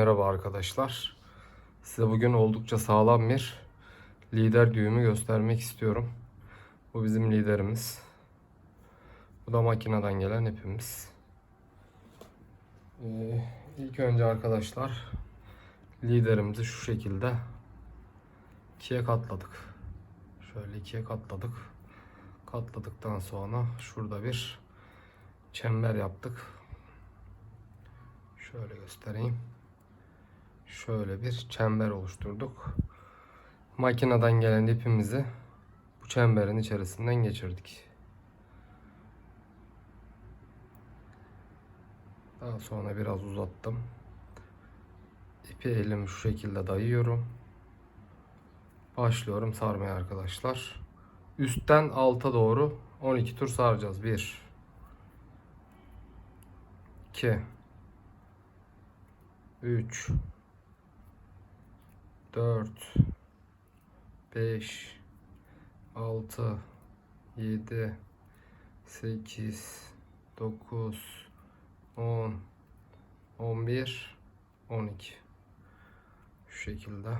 merhaba arkadaşlar. Size bugün oldukça sağlam bir lider düğümü göstermek istiyorum. Bu bizim liderimiz. Bu da makineden gelen ipimiz. Ee, ilk önce arkadaşlar liderimizi şu şekilde ikiye katladık. Şöyle ikiye katladık. Katladıktan sonra şurada bir çember yaptık. Şöyle göstereyim. Şöyle bir çember oluşturduk. Makineden gelen ipimizi bu çemberin içerisinden geçirdik. Daha sonra biraz uzattım. İpi elim şu şekilde dayıyorum. Başlıyorum sarmaya arkadaşlar. Üstten alta doğru 12 tur saracağız. 1 2 3 4 5 6 7 8 9 10 11 12 şu şekilde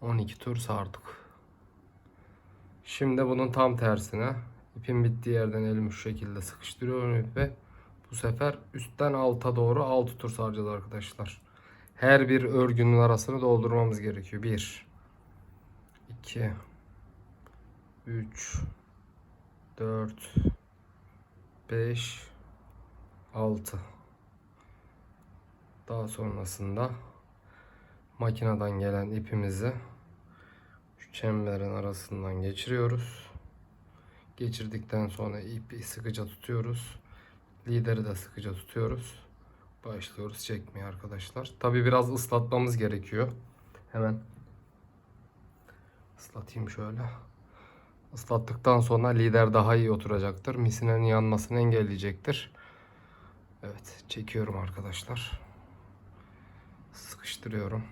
12 tur sardık. Şimdi bunun tam tersine ipin bittiği yerden elimi şu şekilde sıkıştırıyorum ve bu sefer üstten alta doğru 6 tur saracağız arkadaşlar. Her bir örgünün arasını doldurmamız gerekiyor. 1 2 3 4 5 6 Daha sonrasında makineden gelen ipimizi şu çemberin arasından geçiriyoruz. Geçirdikten sonra ipi sıkıca tutuyoruz. Lideri de sıkıca tutuyoruz. Başlıyoruz çekmeye arkadaşlar. Tabi biraz ıslatmamız gerekiyor. Hemen ıslatayım şöyle. Islattıktan sonra lider daha iyi oturacaktır. Misinenin yanmasını engelleyecektir. Evet çekiyorum arkadaşlar. Sıkıştırıyorum.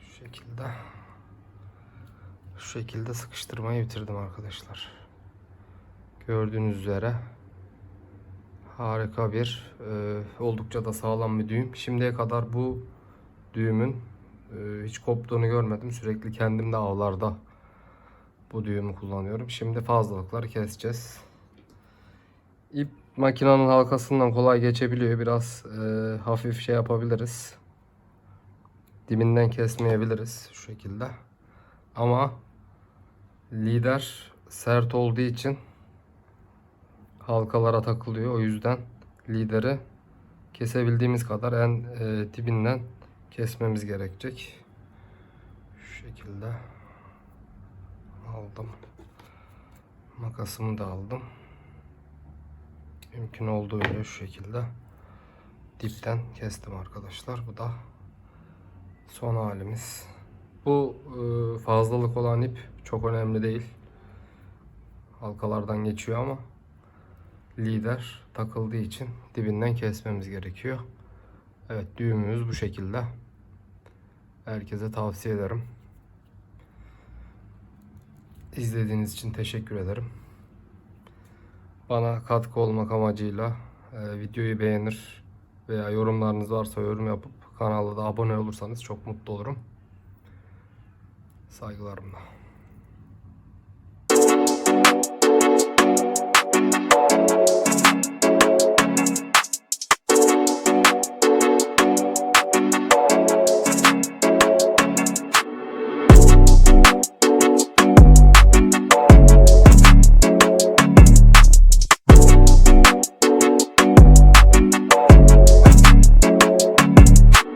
Şu şekilde şu şekilde sıkıştırmayı bitirdim arkadaşlar. Gördüğünüz üzere harika bir e, oldukça da sağlam bir düğüm. Şimdiye kadar bu düğümün e, hiç koptuğunu görmedim. Sürekli kendim de avlarda bu düğümü kullanıyorum. Şimdi fazlalıkları keseceğiz. İp makinenin halkasından kolay geçebiliyor. Biraz e, hafif şey yapabiliriz. Dibinden kesmeyebiliriz şu şekilde. Ama lider sert olduğu için halkalara takılıyor. O yüzden lideri kesebildiğimiz kadar en e, dibinden kesmemiz gerekecek. Şu şekilde aldım. Makasımı da aldım. Mümkün olduğunca şu şekilde dipten kestim arkadaşlar. Bu da son halimiz. Bu e, fazlalık olan ip çok önemli değil. Halkalardan geçiyor ama lider takıldığı için dibinden kesmemiz gerekiyor. Evet düğümümüz bu şekilde. Herkese tavsiye ederim. İzlediğiniz için teşekkür ederim. Bana katkı olmak amacıyla e, videoyu beğenir veya yorumlarınız varsa yorum yapıp kanala da abone olursanız çok mutlu olurum. Saygılarımla.